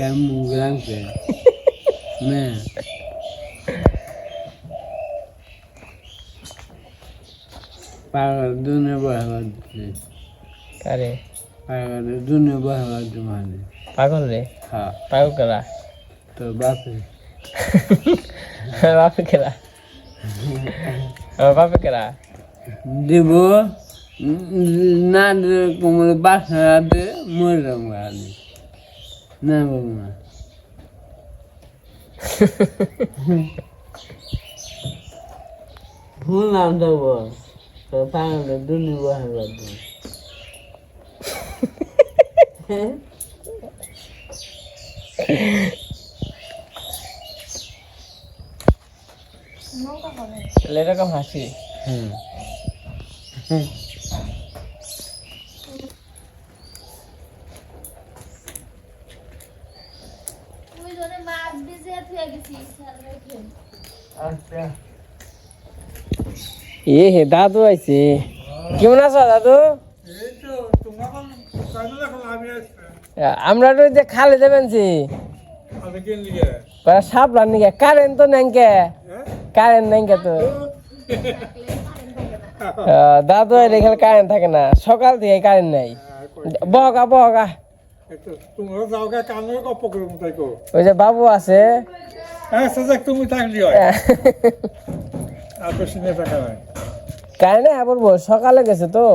Kamu grande. Nah. Para dunia bahwa কারে para dunia bahwa mana? পাগল রে Ha, পাগল কেলা to. বাপে কেলা আমার বাপে কেলা Dibo, nada como bahasa ada muram kali. Nah, bagaimana? Rồi? Tớ phang được đun đi qua hàng lần rồi. তাহলে এরকম হাসি হুম ওই জন্য মাছ ভিজে থুয়ে গেছি সারা খেয়ে আচ্ছা এ হে দাদু আইছে। কেমন আছো দাদু? আমরা তো যে খালে দেবেন জি করা সাপ রান্নি গে কারেন্ট তো নাইকে কারেন্ট নাই তো? দাদু আইলে এখানে কারেন্ট থাকে না। সকাল থেকে কারেন্ট নাই। বহকা বহকা ওই যে বাবু আছে। হ্যাঁ তুমি থাকলি হয় আর টাকা নাই কারেন্ট হ্যাঁ বলব সকালে গেছে তো।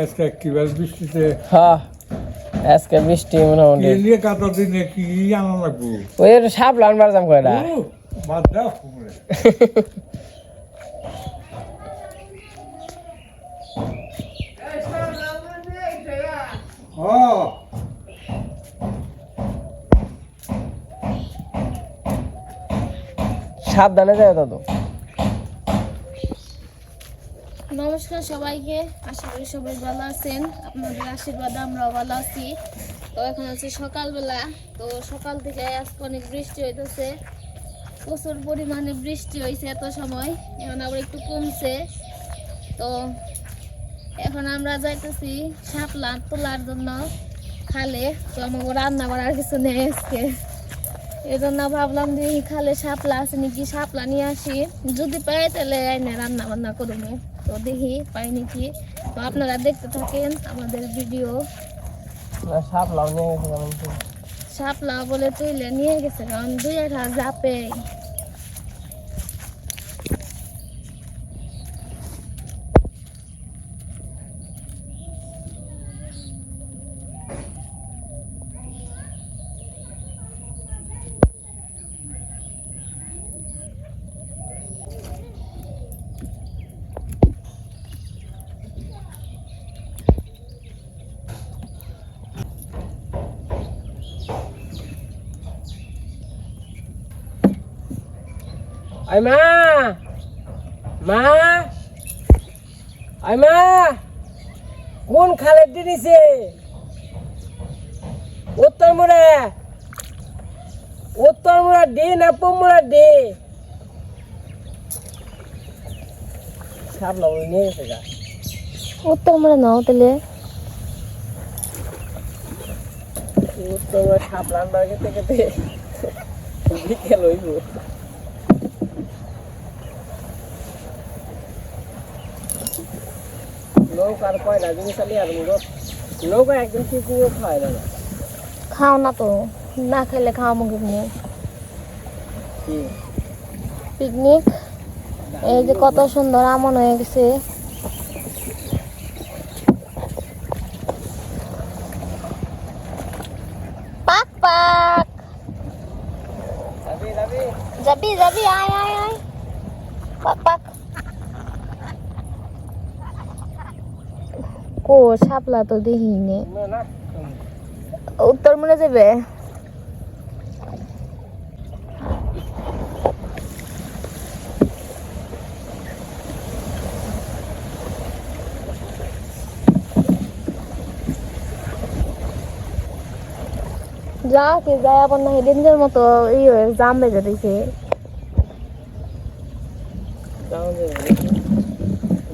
আজকে কিবার বৃষ্টিতে? হ্যাঁ আজকে বৃষ্টি মোটামুটি। কি নিয়ে কাটা দিনে কি আনা লাগবো? ওই সাপ লানবার যাম কয়টা বাদ দাও কুমড়ে। সাবধানে যায় দাদু। নমস্কার সবাইকে, আশা করি সবাই ভালো আছেন। আপনাদের আশীর্বাদে আমরাও ভালো আছি। তো এখন হচ্ছে সকালবেলা। তো সকাল থেকে আজকে অনেক বৃষ্টি হইতেছে। প্রচুর পরিমাণে বৃষ্টি হয়েছে এত সময়। এখন আবার একটু কমছে। তো এখন আমরা যাইতেছি শাপলা তোলার জন্য খালে। তো আমাকে রান্না করার কিছু নেই আজকে। এই জন্য ভাবলাম যে খালে সাপলা আছে নাকি সাপলা নিয়ে আসি। যদি পাই তাহলে এনে রান্না বান্না করব। তো দেখি পাই নাকি। তো আপনারা দেখতে থাকেন আমাদের ভিডিও। শাপলা বলে তুইলে নিয়ে গেছে কারণ দুই একটা যাপে আই মা! মা আই মা কোন খালের দিনিছে উত্তর মোড়া। উত্তর মোড়া ডে না পমোড়া ডে সাপ লাউ নিয়ে গেছে গা উত্তর নাও তাহলে। উত্তর মোড়া সাপ বিকেল হইব। নৌকার পয়লা জিনিস আর মুগো নৌকা একদম কি কুয়ো খাওয়াই না? খাও না তো না খেলে খাওয়া মুখে পিকনিক? এই যে কত সুন্দর আমন হয়ে গেছে। পাক পাক। যাবি যাবি আয় আয় আয়। পাক পাক। কো সাপলা তো দেখিনি। না উত্তর মনে যাবে? যা কি যায় আবার না ডেঞ্জার মতো ই হয়ে জাম বেজে দিছে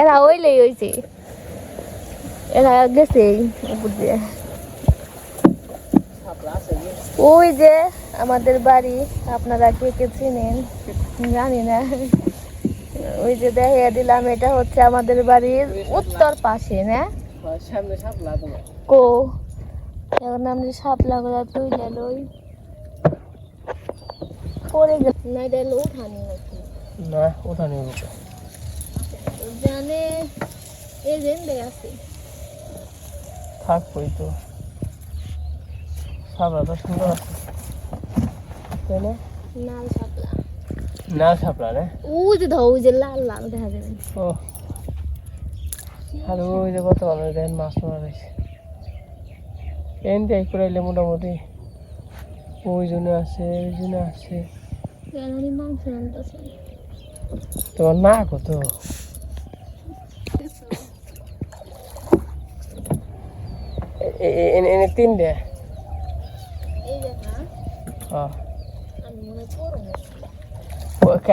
এরা ওইলেই হয়েছে এরা গেছে উপর দিয়ে? ওই যে আমাদের বাড়ি, আপনারা কে কে চিনেন? জানি না। ওই যে দেখিয়ে দিলাম, এটা হচ্ছে আমাদের বাড়ির উত্তর পাশে, না? কো। এখন সাপলা গুলা তুইলে লই। পরে গেল না উঠানি নাকি না ওঠা নেই জানে এই জেন্ডে আছে। থাক কই তো তো সুন্দর আছে। তাই না? নাল সাপলা না শাপলা রে? ওই যে ধর ওই যে লাল লাল দেখা যাবে। ও। আর ওই যে কত দেখেন মাছ মারা রয়েছে এন দিয়ে করাইলে মোটামুটি। ওই জন্য আছে ওই জন্য আছে। মাংস আনতেছে? তোমার না কত এনে তিন দে হ্যাঁ মনে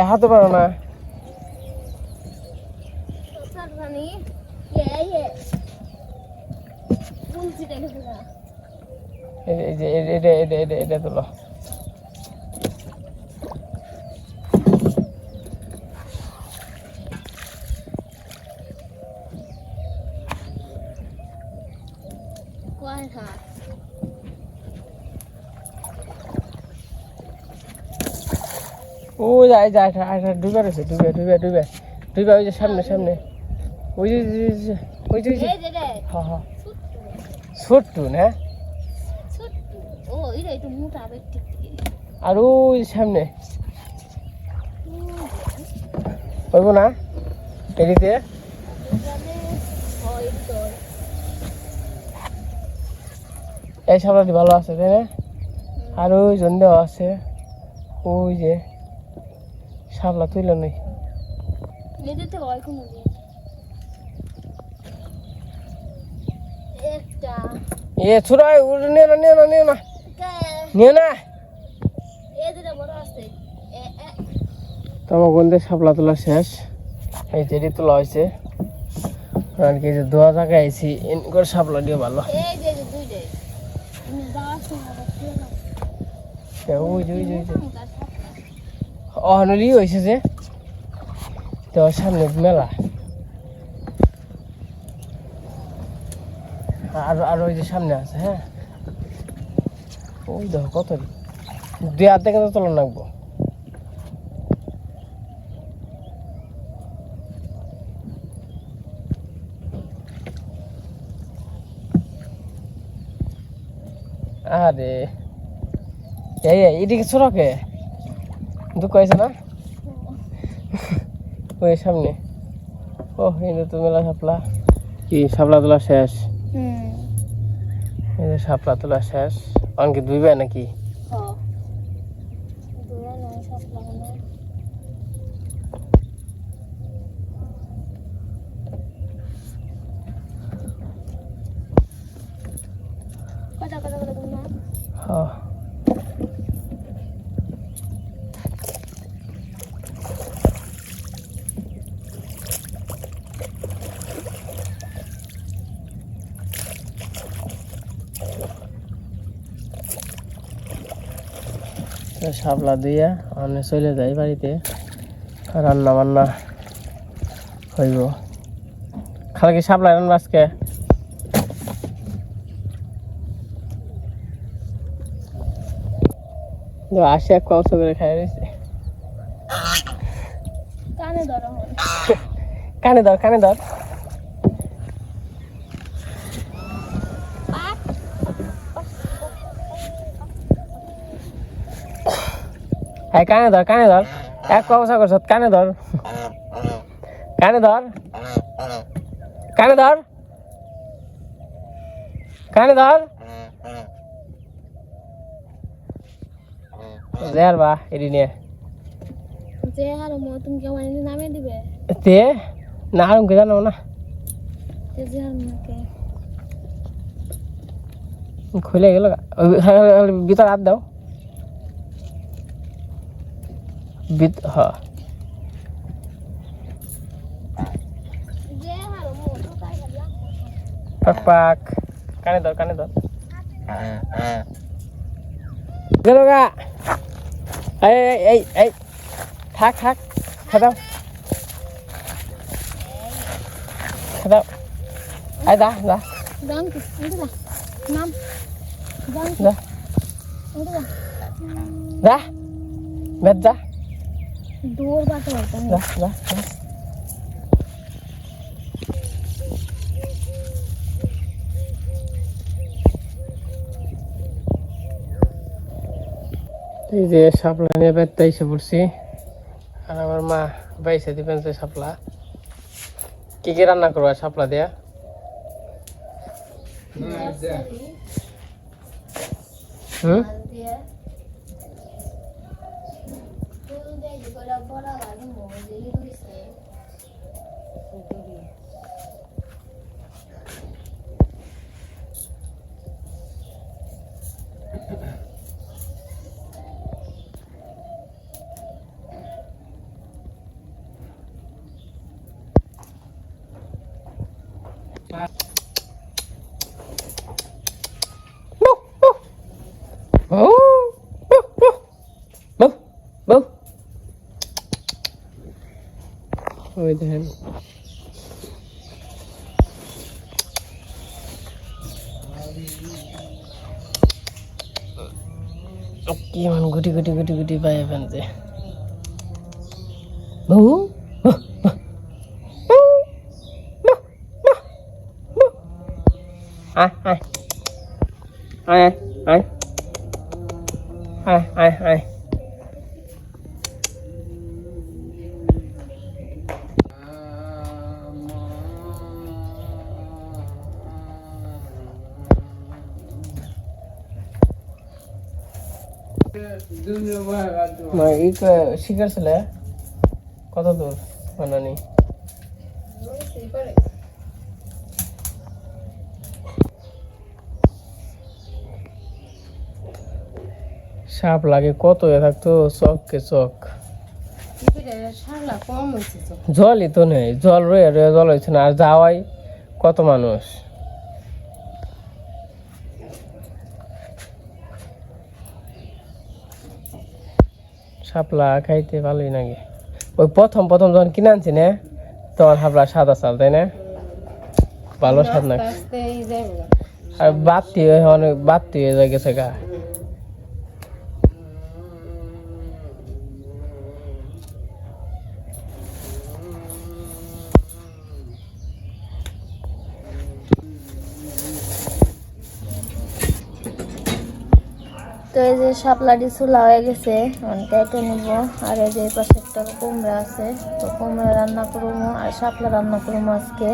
হাতে পারো না ইয়ে ইয়ে এটা এটা এটা এটা এটা তোলো কয় হাত ও যায় যায় আঠা ডুবে রয়েছে ডুবে ডুবে ডুবে ডুবে ওই যে সামনে সামনে। ওই যে ওই যে হ্যাঁ? হ্যাঁ ছোট্ট না আর ওই সামনে। হইব না? তোর এই সামলাটি ভালো আছে তাই না? আর ওই জন্দেও আছে। ওই যে। সাবলা তুইল নেই। হয় এ ছুড়াই নিয়ে না নিয়ে না নিয়ে না নিয়ে না তোমার গন্ধে সাপলা তোলা শেষ। এই যেটি তোলা হয়েছে। আর কি যে দোয়া জায়গায় আইছি এন করে সাপলা দিয়ে ভালো। এই যে যে দুইটাই। তুমি যাওয়ার সময় আবার খেয়ে নাও। এ ওই যে ওই যে অহনলি হয়েছে যে। তো সামনে মেলা। আর আর ওই যে সামনে আছে হ্যাঁ? ওই দেখো কত দুই হাত দেখে তো তোলা লাগবো আরে। এই এদিকে ছোড়কে দুঃখ হয়েছে না? ওই সামনে। ও এই যে তো মেলা সাপলা কি সাপলা তোলা শেষ? এই যে সাপলা তোলা শেষ। অনেকে দুইবে নাকি হ দুয়া নয় সাপলা মনে হয়। কটা কটা কটা কটা হ্যাঁ তো শাপলা দিয়ে আমি চলে যাই বাড়িতে। রান্না বান্না হইব। খালে কি শাপলা রান্না আজকে? আসে এক কংস করে খাই রয়েছে কানে ধরো। কানে ধর কানে ধর হ্যাঁ কানে ধর কানে ধর। এক কংস করছ কানে ধর। কানে ধর। কানে ধর। কানে ধর। জের বা এটি নিয়ে। আর মো তুমি কেমন নামে দিবে? তে না আর জানো না। যে মোকে। খুলে গেল হ্যাঁ, হ্যাঁ, হ্যাঁ, ভিতর হাত দাও। ভিত হ্যাঁ যে হারো মোটো কাই গেল পাক পাক কানে ধর কানে ধর গেল গা এই এই, এই এই থাক থাক খেদাও খেদাও আই যা যা দাঙ্কি উঠে যা নাম দাঙ্কি যা উঠে যা যা বেদ যা দূর বাতে বলতাম যা যা যা। এই যে শাপলা নিয়ে বেড়তে এসে পড়ছি। আর আমার মা বাইসে দিবেন যে শাপলা। কি কি রান্না করব শাপলা দিয়া? হুম দিয়ে ফুল দিয়ে করে বড় লাগে মজে হইছে বউ বউ বউ বউ ওই দেখেন কি এমন গুটি গুটি গুটি গুটি পাই ফেলছে। বউ। আয়। আয় আয় আয়। আয় আয় আয়। এই শিখাচ্ছিলে কত দূর? বানানি সাপ লাগে কত, এ থাকতো চককে চক জলই তো নেই, জল রয়ে রয়ে জল হয়েছে না, আর যাওয়াই কত মানুষ? শাপলা খাইতে ভালোই লাগে। ওই প্রথম প্রথম যখন কিনে আনছি না তখন শাপলা সাদা চাল তাই না? ভালো স্বাদ না আর বাতি হয়ে অনেক বাতি হয়ে যায় গেছে গা। তো এই যে শাপলাটি চুলা হয়ে গেছে কেটে নিব। আর এই যে পাশে একটা কুমড়া আছে তো কুমড়া রান্না করব আর শাপলা রান্না করব আজকে।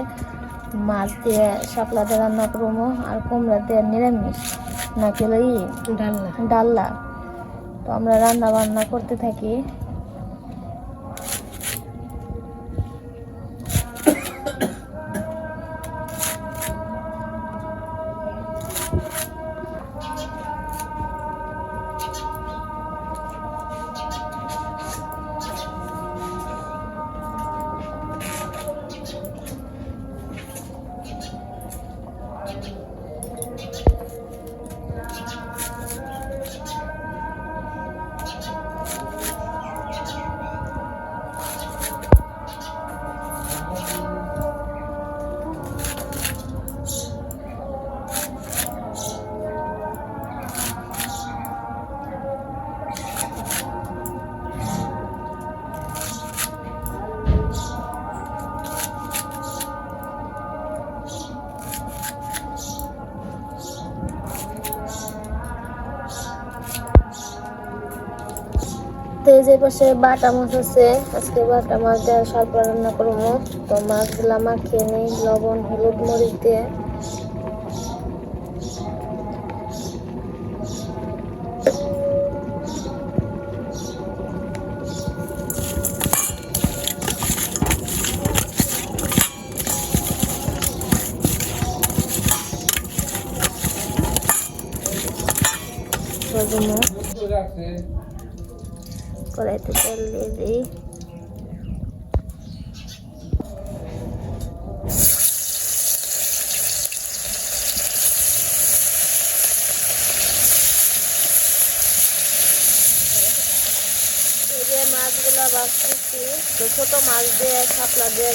মাছ দিয়ে শাপলা দিয়ে রান্না করব আর কুমড়া দিয়ে নিরামিষ না কেলে ই? ডাল্লা ডাল্লা তো আমরা রান্না বান্না করতে থাকি। যে পাশে বাটা মাছ আছে, আজকে বাটা মাছ দিয়ে শাপলা রান্না করব। তো মাছগুলা মাখিয়ে নিই, লবণ, হলুদ, মরিচ দিয়ে। ভাজবো কড়াইতে তেল দিয়ে বাছতেছি তো ছোটো মাছ দিয়ে, শাপলা দিয়ে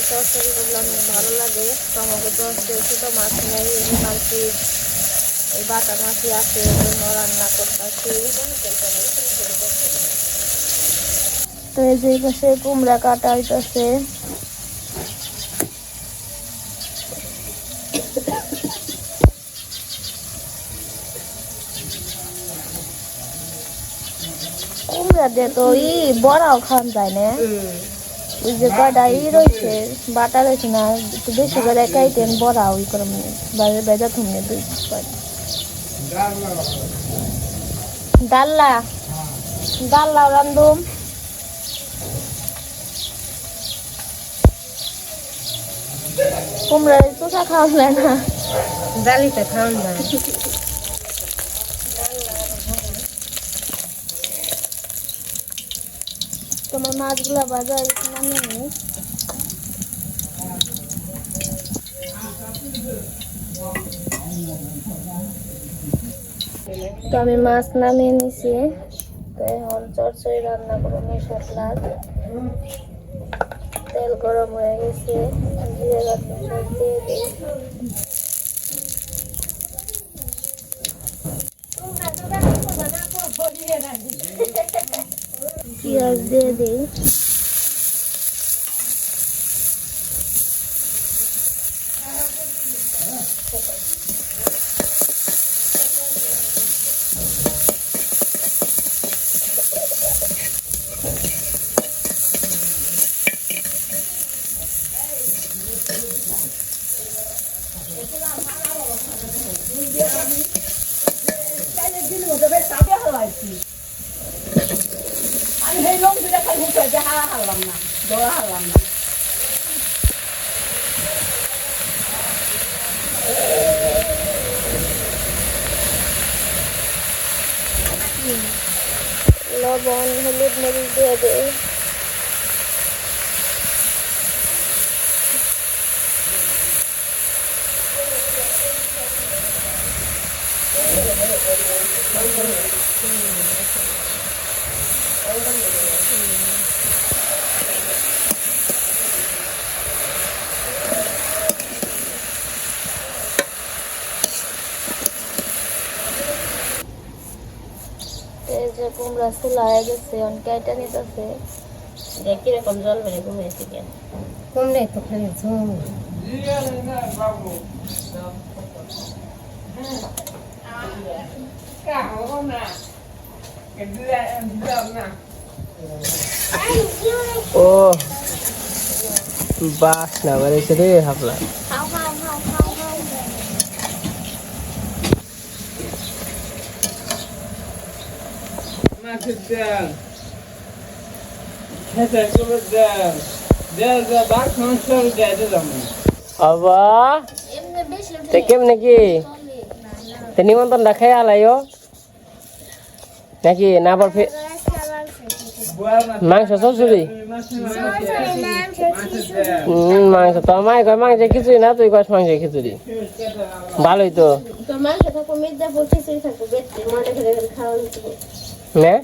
অনেক ভালো লাগে। আমাকে তো ছোটো মাছ নেই যে এই বাটা মাছই আছে রান্না করতেছি। তো এই যে পাশে কুমড়া কাটা হইতেছে। কুমড়া দিয়ে তো ই বড়াও যায় না। ওই যে কয়টা ই রয়েছে বাটা রয়েছে না একটু বেশি করে খাইতেন বড়া ওই করে বাইরে বেজা থুমনে দুই ডাল্লা ডাল্লা রান্ধুম। কুমড়া চোখা খাওয়া যায় না। ডালিতে খাওয়ান যায় তোমার মাছগুলো বাজার নামিয়ে তো আমি মাছ নামিয়ে নিছি। তো এখন চরচড়ি রান্না করব মশলা তেল গরম হয়ে গেছে। জিরে বাটা দিয়ে দিই পেঁয়াজ দিয়ে দিই লবণ হলুদ মরিচ দিয়ে দিই এই যে কুমড়া চুলা হয়ে গেছে অনেক কেটে নিতেছে। কীরকম জল বেড়ে ঘুমিয়েছি কেন কমলে তো খালি ঝুম ও বাস না বেড়েছে রে হাফলা খাও খাও খাও খাও খাও মাছের ডাল। খেতে ডাল। ডাল দিলাম আবা তে কেমনে কি? তে নিমন্ত্রণ দেখাই আলাইও। নাকি না আবার ফে- মাংস চলছুরি হুম মাংস তো মাই কয় মাংস খিচুড়ি না তুই কয় মাংস খিচুড়ি। ভালোই তো। তো মাংস মনে করে করে খাওয়া দিতে না।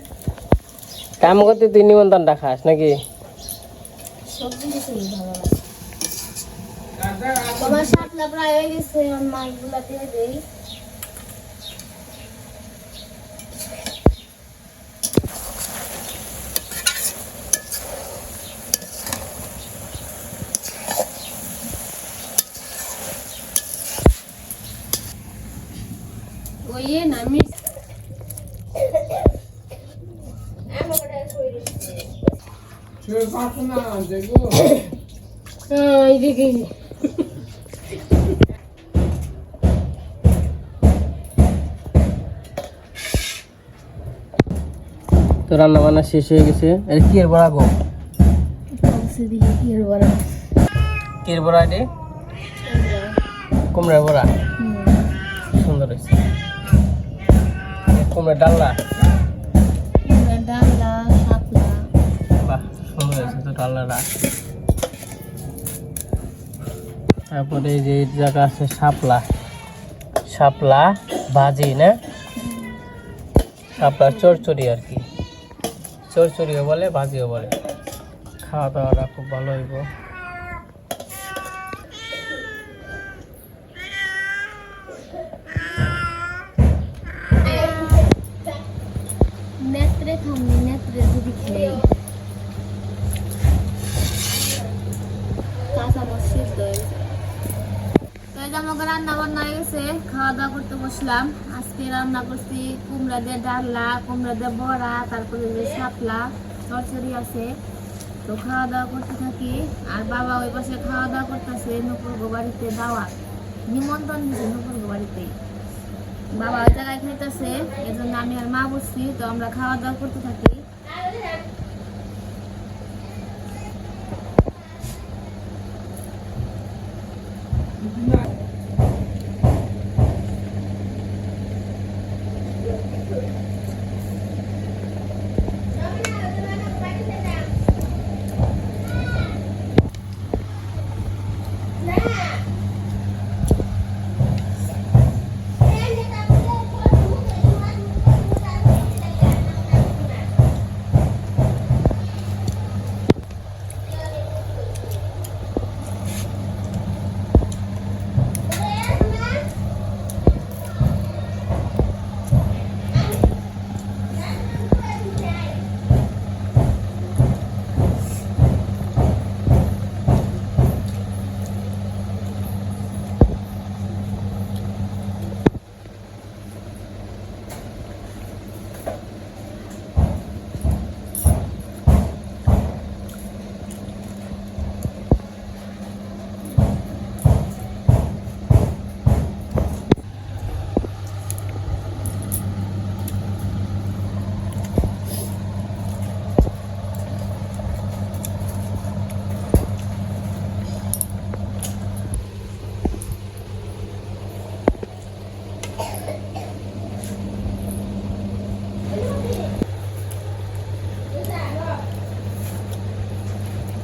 কাম করতে তুই নিমন্ত্রণটা খাস নাকি? সবজি খিচুড়ি ভালো লাগে তোমার সাতলা প্রায় হয়ে গেছে আমার মাছগুলা দিয়ে দিই ওই না মিস এইদিকে তো রান্না বান্না শেষ হয়ে গেছে। এটা কি এর বড়া গো? কি আর এর বড়া এটি? কুমড়ার বড়া। সুন্দর হয়েছে। কুমড়ো ডাল্লা তারপরে যে জায়গা আছে শাপলা। শাপলা ভাজি, না? সাপলা চরচড়ি আর কি। চরচড়িও বলে, ভাজিও বলে। খাওয়া দাওয়াটা খুব ভালো হইব। যে আমাকে রান্না বান্না গেছে খাওয়া দাওয়া করতে বসলাম। আজকে রান্না করছি কুমড়া দিয়ে ডালনা, কুমড়া দিয়ে বড়া, তারপরে যে শাপলা চরচড়ি আছে। তো খাওয়া দাওয়া করতে থাকি, আর বাবা ওই পাশে খাওয়া দাওয়া করতেছে নুপুর বাড়িতে দাওয়া নিমন্ত্রণ দিছে নুপুর বাড়িতে। বাবা ওই জায়গায় খাইতেছে এই জন্য আমি আর মা বসছি, তো আমরা খাওয়া দাওয়া করতে থাকি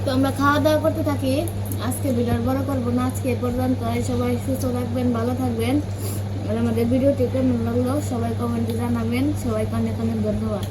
তো আমরা খাওয়া দাওয়া করতে থাকি। আজকে ভিডিওর বড় করব না, আজকে পর্যন্ত। সবাই সুস্থ থাকবেন, ভালো থাকবেন। আর আমাদের ভিডিওটি কেমন লাগল, সবাই কমেন্টে জানাবেন। সবাইকে অনেক অনেক ধন্যবাদ।